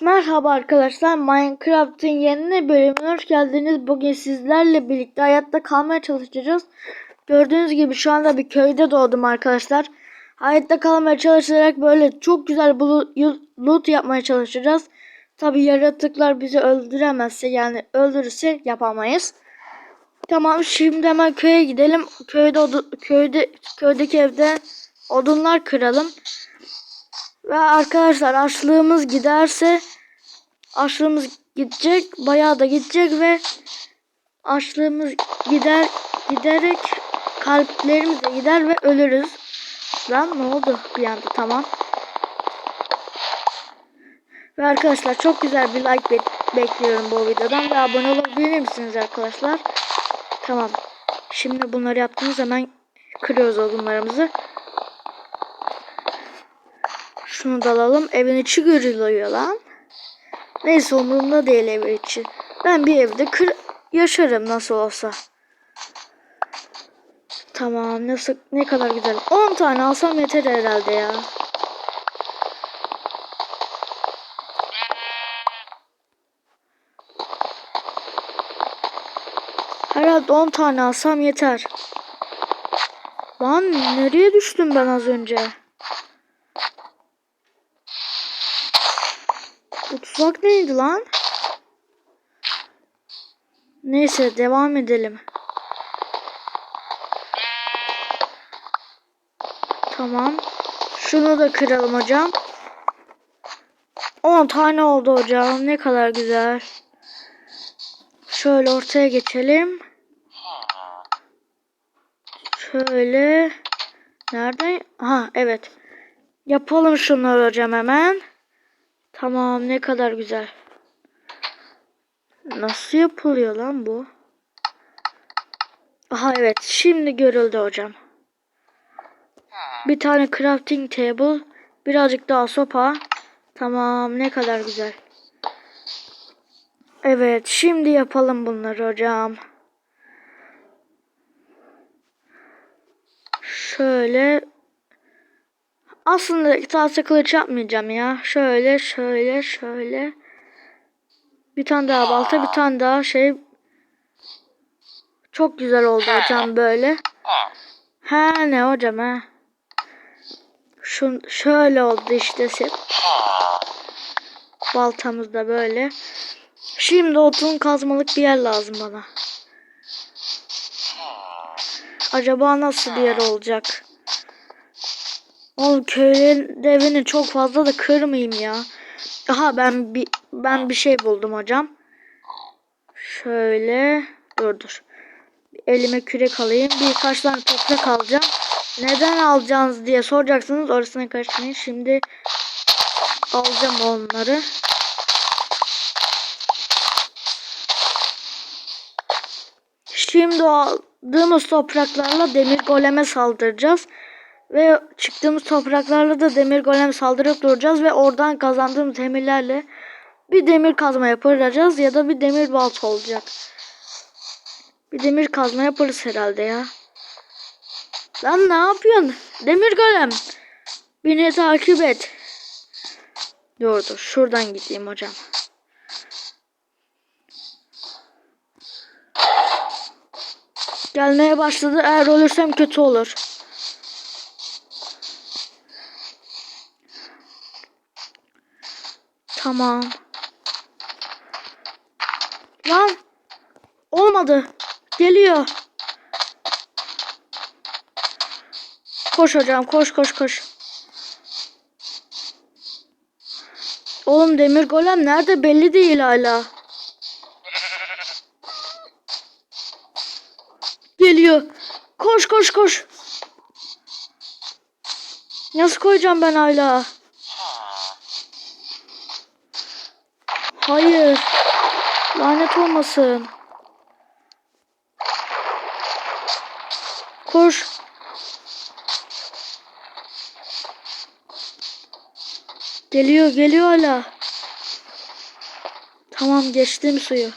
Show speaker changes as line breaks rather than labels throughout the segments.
Merhaba arkadaşlar Minecraft'ın yeni bölümüne hoş geldiniz. Bugün sizlerle birlikte hayatta kalmaya çalışacağız. Gördüğünüz gibi şu anda bir köyde doğdum arkadaşlar. Hayatta kalmaya çalışarak böyle çok güzel loot yapmaya çalışacağız. Tabi yaratıklar bizi öldüremezse yani öldürürse yapamayız. Tamam şimdi hemen köye gidelim. Köyde köyde köydeki evde odunlar kıralım. Ve arkadaşlar açlığımız giderse açlığımız gidecek bayağı da gidecek ve açlığımız gider giderek kalplerimiz de gider ve ölürüz. Lan ne oldu bir anda tamam. Ve arkadaşlar çok güzel bir like be- bekliyorum bu videodan ve abone olabilir misiniz arkadaşlar? Tamam. Şimdi bunları yaptığımız hemen kırıyoruz odunlarımızı. Şunu da alalım. Evin içi görülüyor lan. Neyse umurumda değil evin içi. Ben bir evde kır yaşarım nasıl olsa. Tamam nasıl ne kadar güzel. 10 tane alsam yeter herhalde ya. Herhalde 10 tane alsam yeter. Lan nereye düştüm ben az önce? Tuzak neydi lan? Neyse devam edelim. Tamam. Şunu da kıralım hocam. 10 tane oldu hocam. Ne kadar güzel. Şöyle ortaya geçelim. Şöyle. Nereden? Ha evet. Yapalım şunları hocam hemen. Tamam ne kadar güzel. Nasıl yapılıyor lan bu? Aha evet şimdi görüldü hocam. Bir tane crafting table. Birazcık daha sopa. Tamam ne kadar güzel. Evet şimdi yapalım bunları hocam. Şöyle aslında tahta kılıç yapmayacağım ya. Şöyle şöyle şöyle. Bir tane daha balta bir tane daha şey. Çok güzel oldu hocam böyle. Ha ne hocam ha. Şu, şöyle oldu işte set. Baltamız da böyle. Şimdi otun kazmalık bir yer lazım bana. Acaba nasıl bir yer olacak? Oğlum köylerin evini çok fazla da kırmayayım ya. Aha ben bir ben bir şey buldum hocam. Şöyle dur dur. Elime kürek alayım. Birkaç tane toprak alacağım. Neden alacaksınız diye soracaksınız. Orasına karışmayın. Şimdi alacağım onları. Şimdi aldığımız topraklarla demir goleme saldıracağız. Ve çıktığımız topraklarla da demir golem saldırıp duracağız ve oradan kazandığımız demirlerle bir demir kazma yapacağız ya da bir demir balta olacak. Bir demir kazma yaparız herhalde ya. Lan ne yapıyorsun? Demir golem. Beni takip et. Dur dur şuradan gideyim hocam. Gelmeye başladı. Eğer ölürsem kötü olur. Tamam. Lan. Olmadı. Geliyor. Koş hocam koş koş koş. Oğlum demir golem nerede belli değil hala. Geliyor. Koş koş koş. Nasıl koyacağım ben hala? Hayır. Lanet olmasın. Koş. Geliyor, geliyor hala. Tamam, geçtim suyu.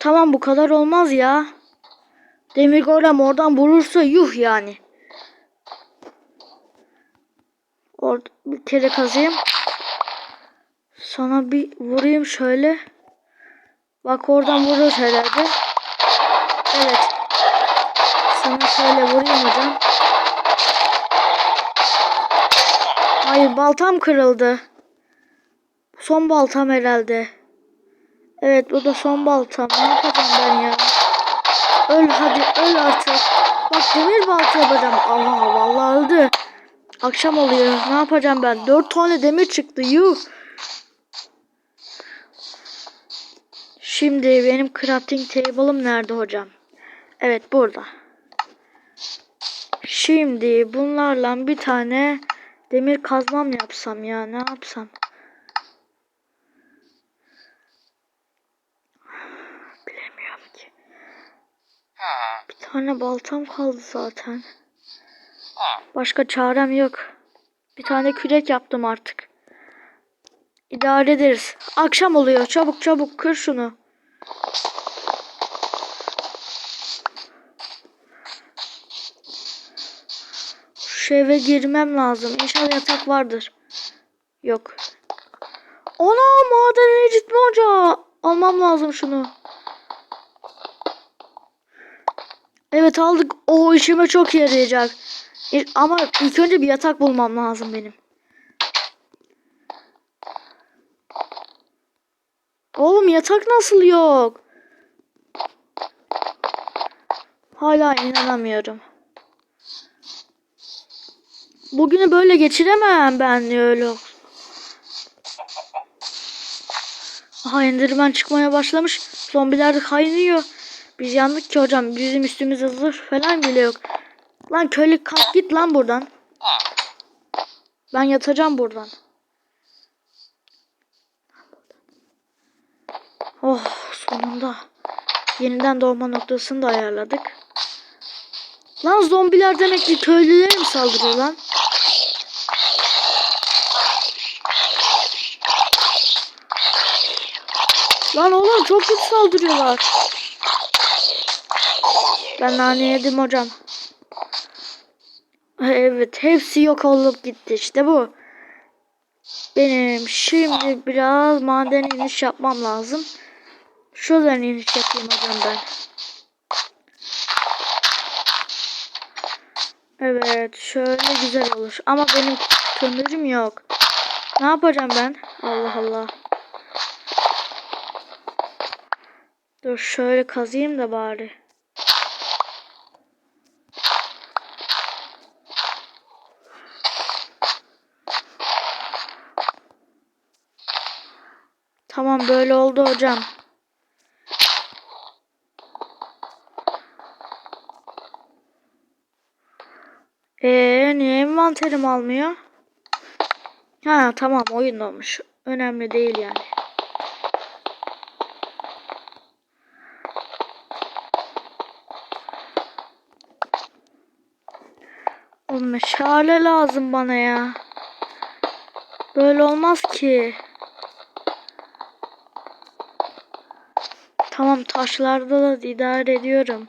Tamam bu kadar olmaz ya. Demir golem oradan vurursa yuh yani. Orada bir kere kazayım. Sana bir vurayım şöyle. Bak oradan vurur herhalde. Evet. Sana şöyle vurayım hocam. Hayır baltam kırıldı. Son baltam herhalde. Evet bu da son baltam. Ne yapacağım ben ya? Öl hadi öl artık. Bak demir balta yapacağım. Allah vallahi öldü. Akşam oluyor. Ne yapacağım ben? Dört tane demir çıktı. Yuh. Şimdi benim crafting table'ım nerede hocam? Evet burada. Şimdi bunlarla bir tane demir kazmam yapsam ya. Ne yapsam? Bilemiyorum ki. Bir tane baltam kaldı zaten. Başka çarem yok. Bir tane kürek yaptım artık. İdare ederiz. Akşam oluyor. Çabuk çabuk kır şunu. Şu eve girmem lazım. İnşallah yatak vardır. Yok. Ana maden eritme ocağı. Almam lazım şunu. Evet aldık. O işime çok yarayacak. E, Ama ilk önce bir yatak bulmam lazım benim. Oğlum yatak nasıl yok? Hala inanamıyorum. Bugünü böyle geçiremem ben öyle. Aha Enderman çıkmaya başlamış. Zombiler kaynıyor. Biz yandık ki hocam. Bizim üstümüzde zırh falan bile yok. Lan köylü kalk git lan buradan. Ben yatacağım buradan. Oh sonunda. Yeniden doğma noktasını da ayarladık. Lan zombiler demek ki köylülere mi saldırıyor lan? Lan oğlum çok kötü saldırıyorlar. Ben nane yedim hocam. Evet hepsi yok olup gitti işte bu. Benim şimdi biraz maden iniş yapmam lazım. Şuradan iniş yapayım hocam ben. Evet şöyle güzel olur. Ama benim kömürüm yok. Ne yapacağım ben? Allah Allah. Dur şöyle kazıyım da bari. Tamam böyle oldu hocam. Ee, niye envanterim almıyor? Ha tamam oyun olmuş. Önemli değil yani. Oğlum meşale lazım bana ya. Böyle olmaz ki. Tamam taşlarda da idare ediyorum.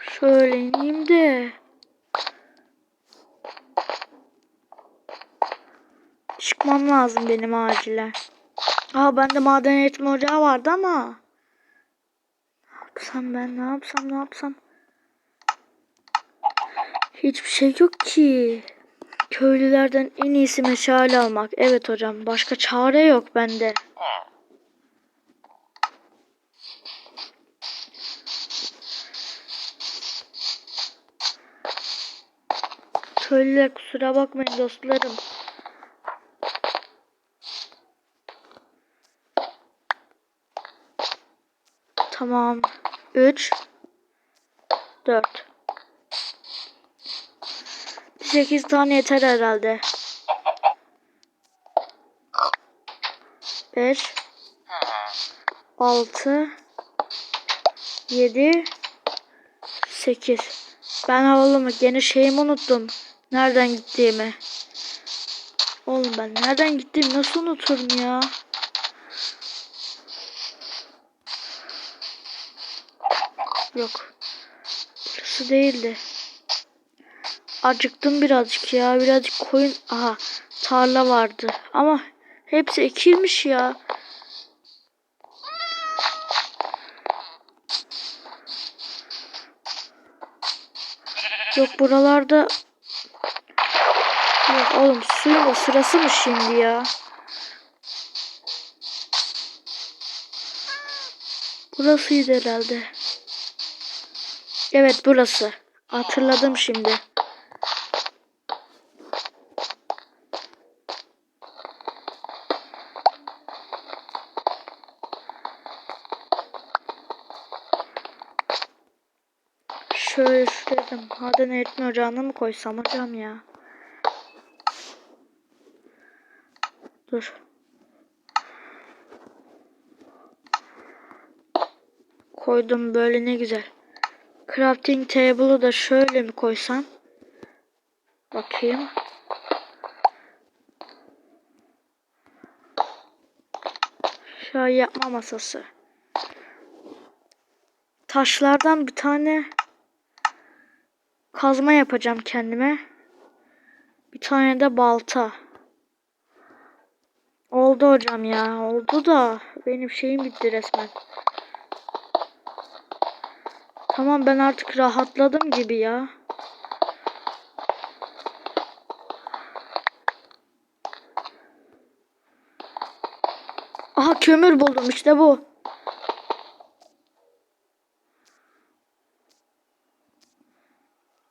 Şöyle ineyim de. Çıkmam lazım benim acilen. Aa bende maden eritme ocağı vardı ama. Yapsam ben ne yapsam ne yapsam. Hiçbir şey yok ki. Köylülerden en iyisi meşale almak. Evet hocam başka çare yok bende. Köylüler kusura bakmayın dostlarım. Tamam. 3 4 8 tane yeter herhalde. 5 6 7 8 Ben havalı mı? Gene şeyimi unuttum. Nereden gittiğimi. Oğlum ben nereden gittim nasıl unuturum ya? Yok. Burası değildi. Acıktım birazcık ya. Birazcık koyun. Aha tarla vardı. Ama hepsi ekilmiş ya. Yok buralarda Yok oğlum suyun da sırası mı şimdi ya? Burasıydı herhalde. Evet burası. Hatırladım şimdi. Şöyle şuraya da maden eritme ocağına mı koysam hocam ya? Dur. Koydum böyle ne güzel. Crafting table'ı da şöyle mi koysam? Bakayım. Şöyle yapma masası. Taşlardan bir tane kazma yapacağım kendime. Bir tane de balta. Oldu hocam ya. Oldu da benim şeyim bitti resmen. Tamam ben artık rahatladım gibi ya. Aha kömür buldum işte bu.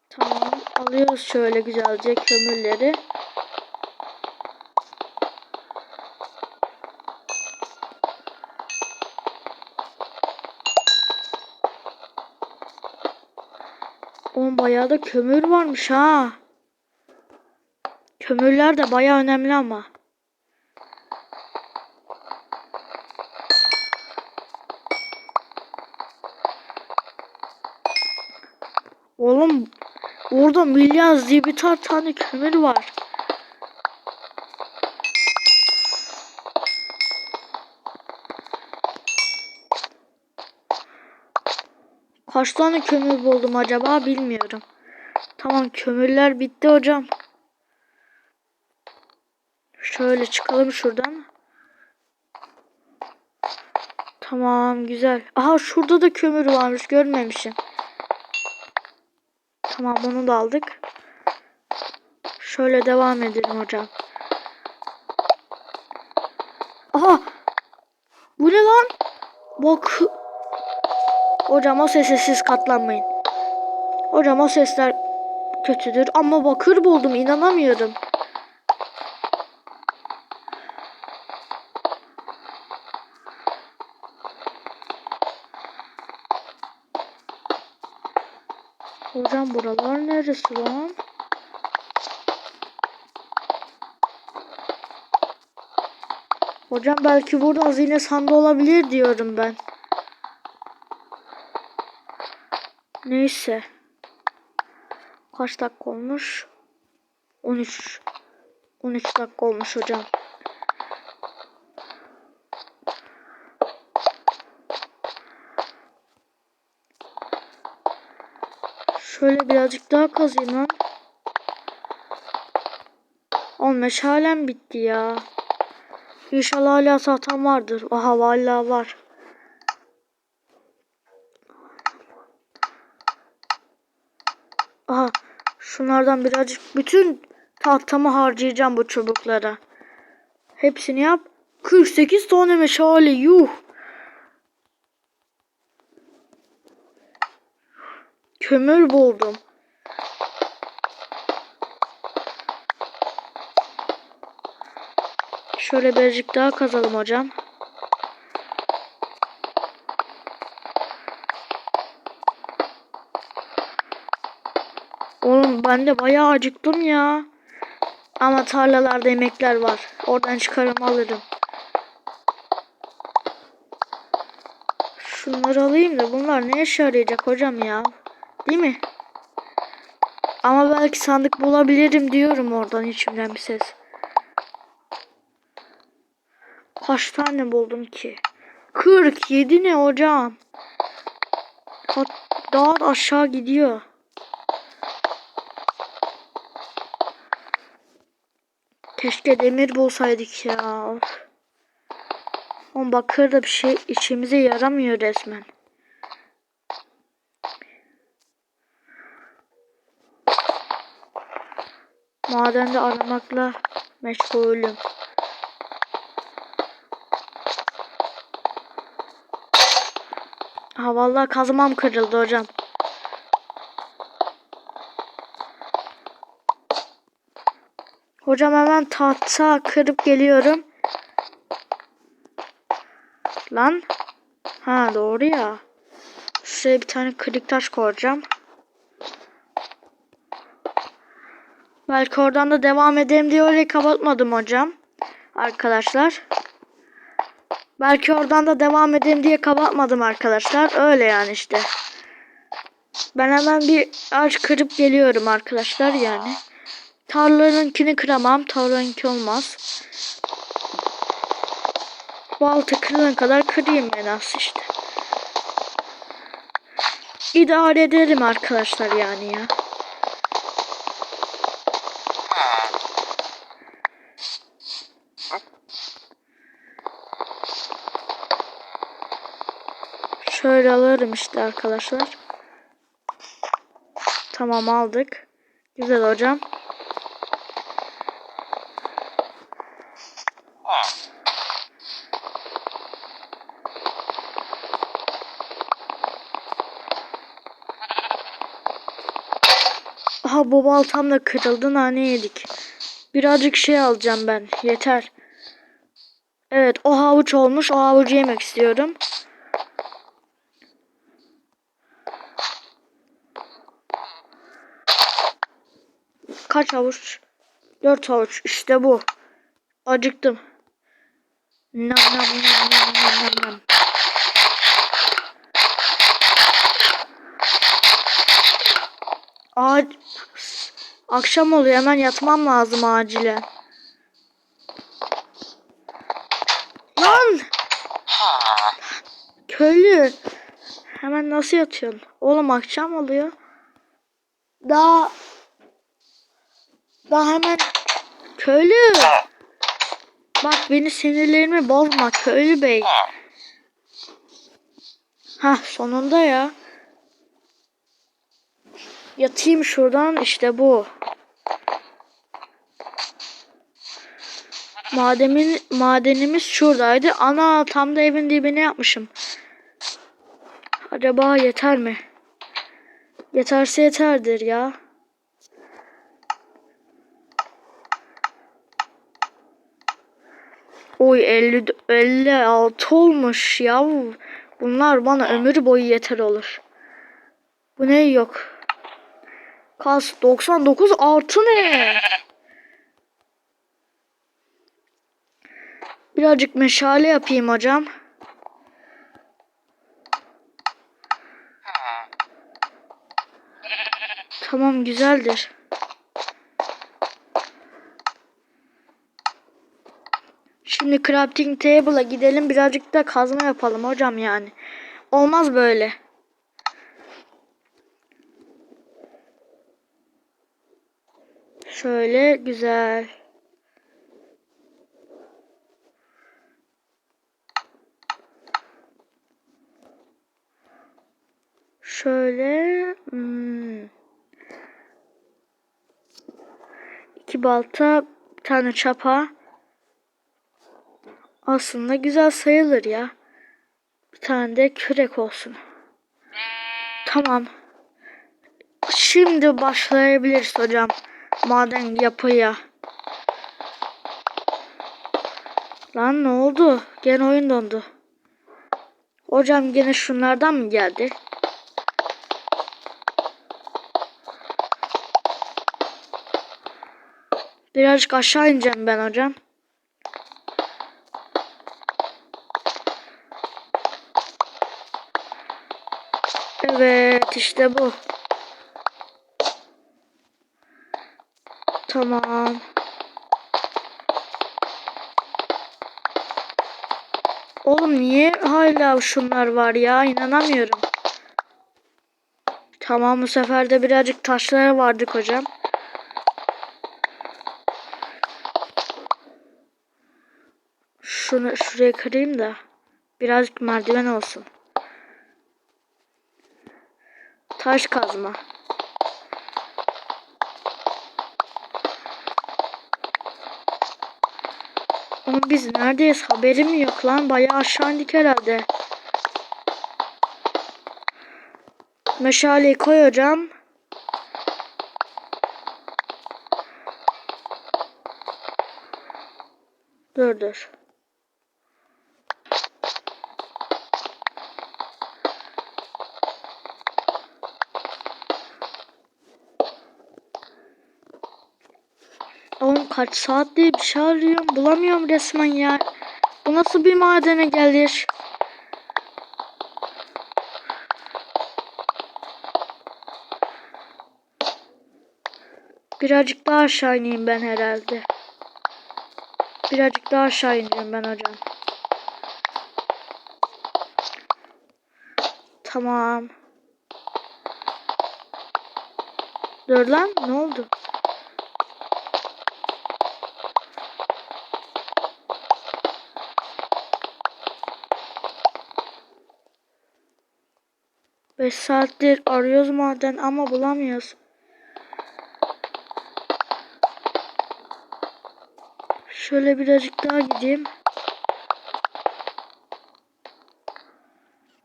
Tamam alıyoruz şöyle güzelce kömürleri. Oğlum bayağı da kömür varmış ha. Kömürler de bayağı önemli ama. Oğlum orada milyar zibitar tane kömür var. Kaç tane kömür buldum acaba bilmiyorum. Tamam kömürler bitti hocam. Şöyle çıkalım şuradan. Tamam güzel. Aha şurada da kömür varmış görmemişim. Tamam onu da aldık. Şöyle devam edelim hocam. Aha! Bu ne lan? Bak. Hocam o sese siz katlanmayın. Hocam o sesler kötüdür ama bakır buldum inanamıyorum. Hocam buralar neresi lan? Hocam belki burada hazine sandığı olabilir diyorum ben. Neyse. Kaç dakika olmuş? 13. 13 dakika olmuş hocam. Şöyle birazcık daha kazayım lan. O meşalem bitti ya. İnşallah hala satan vardır. Aha vallahi var. Aha şunlardan birazcık bütün tahtamı harcayacağım bu çubuklara. Hepsini yap. 48 tane meşale yuh. Kömür buldum. Şöyle birazcık daha kazalım hocam. Oğlum ben de bayağı acıktım ya. Ama tarlalarda yemekler var. Oradan çıkarım alırım. Şunları alayım da bunlar ne işe yarayacak hocam ya? Değil mi? Ama belki sandık bulabilirim diyorum oradan içimden bir ses. Kaç tane buldum ki? 47 ne hocam? Daha da aşağı gidiyor. Keşke demir bulsaydık ya. Oğlum bakır da bir şey işimize yaramıyor resmen. Madende aramakla meşgulüm. Ha vallahi kazmam kırıldı hocam. Hocam hemen tahta kırıp geliyorum. Lan. Ha doğru ya. Şuraya bir tane kırık taş koyacağım. Belki oradan da devam ederim diye orayı kapatmadım hocam. Arkadaşlar. Belki oradan da devam edeyim diye kapatmadım arkadaşlar. Öyle yani işte. Ben hemen bir ağaç kırıp geliyorum arkadaşlar yani. Tarlanınkini kıramam. Tarlanınki olmaz. Balta kırılana kadar kırayım ben az işte. İdare ederim arkadaşlar yani ya. Şöyle alırım işte arkadaşlar. Tamam aldık. Güzel hocam. Bu baltam da kırıldı nane yedik. Birazcık şey alacağım ben. Yeter. Evet o havuç olmuş. O havucu yemek istiyorum. Kaç havuç? Dört havuç. İşte bu. Acıktım. Nam nam nam nam nam nam nam. Aa, akşam oluyor hemen yatmam lazım acilen. Lan! Köylü. Hemen nasıl yatıyorsun? Oğlum akşam oluyor. Daha daha hemen köylü. Bak beni sinirlerimi bozma köylü bey. Ha sonunda ya. Yatayım şuradan işte bu. Mademin madenimiz şuradaydı. Ana tam da evin dibine yapmışım. Acaba yeter mi? Yeterse yeterdir ya. Oy 50 56 olmuş ya. Bunlar bana ömür boyu yeter olur. Bu ne yok. Kas 99 artı ne? Birazcık meşale yapayım hocam. Tamam güzeldir. Şimdi crafting table'a gidelim birazcık da kazma yapalım hocam yani. Olmaz böyle. Şöyle güzel. Şöyle hmm. iki balta, bir tane çapa. Aslında güzel sayılır ya. Bir tane de kürek olsun. Tamam. Şimdi başlayabiliriz hocam. Maden yapıya. Lan ne oldu? Gene oyun dondu. Hocam gene şunlardan mı geldi? Birazcık aşağı ineceğim ben hocam. Evet işte bu. Tamam. Oğlum niye hala şunlar var ya? İnanamıyorum. Tamam bu sefer de birazcık taşlara vardık hocam. Şunu şuraya kırayım da birazcık merdiven olsun. Taş kazma. Ama biz neredeyiz haberim yok lan. Bayağı aşağı indik herhalde. Meşaleyi koy hocam. Dur dur. Kaç saattir bir şey arıyorum. Bulamıyorum resmen ya. Bu nasıl bir madene gelir? Birazcık daha aşağı ineyim ben herhalde. Birazcık daha aşağı ineceğim ben hocam. Tamam. Dur lan ne oldu? Beş saattir arıyoruz maden ama bulamıyoruz. Şöyle birazcık daha gideyim.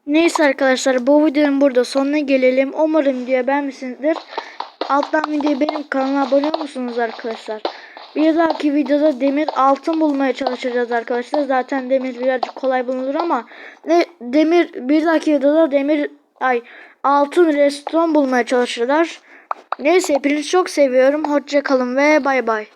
Neyse arkadaşlar bu videonun burada sonuna gelelim. Umarım diye beğenmişsinizdir. Alttan videoyu benim kanalıma abone olmuşsunuz arkadaşlar. Bir dahaki videoda demir altın bulmaya çalışacağız arkadaşlar. Zaten demir birazcık kolay bulunur ama ne demir bir dahaki videoda demir ay altın reston bulmaya çalışırlar. Neyse hepinizi çok seviyorum. Hoşça kalın ve bay bay.